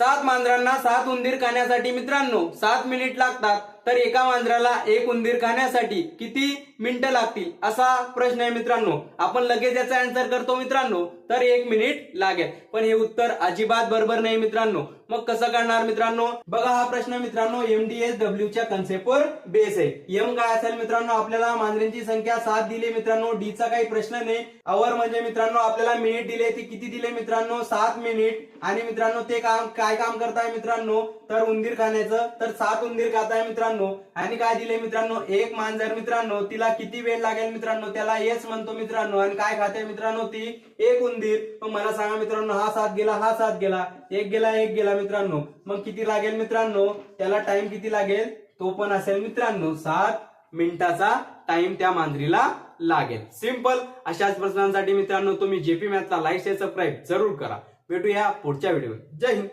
सात मांजरांना सात उंदीर खाण्यासाठी मित्रांनो सात मिनिट लागतात. तर एका मांजराला एक उंदीर खाण्यासाठी किती मिनिटं लागतील? असा प्रश्न आहे मित्रांनो. आपण लगेच याचा आन्सर करतो मित्रांनो. तर एक मिनिट लागेल. पण हे उत्तर अजिबात बरोबर नाही मित्रांनो. मग कसं करणार मित्रांनो? बघा हा प्रश्न मित्रांनो एमडीएस डब्ल्यूच्या कन्सेप्टवर बेस आहे. एम काय असेल मित्रांनो? आपल्याला मांजरींची संख्या सात दिली मित्रांनो. डी चा काही प्रश्न नाही. अवर म्हणजे मित्रांनो आपल्याला मिनिट दिले ते किती दिले मित्रांनो? सात मिनिट आणि मित्रांनो ते काम काय काम करताय मित्रांनो? तर उंदीर खाण्याचं. तर सात उंदीर खाताय मित्रांनो. आणि काय दिले मित्रांनो? एक मांजर मित्रांनो. तिला किती वेळ लागेल मित्रांनो? त्याला येस म्हणतो मित्रांनो. आणि काय खाते मित्रांनो ती? एक उंदीर. मग मला सांगा मित्रांनो हा साथ गेला हा साथ गेला. एक गेला एक गेला मित्रांनो. मग किती लागेल मित्रांनो? त्याला टाइम किती लागेल? तो पण असेल मित्रांनो सात मिनिटाचा टाइम त्या मांजरीला लागेल. सिंपल अशाच प्रश्नांसाठी मित्रांनो तुम्ही जेपी मॅथला लाईक शेअर सबस्क्राईब जरूर करा. भेटूया पुढच्या व्हिडिओ जय हिंद.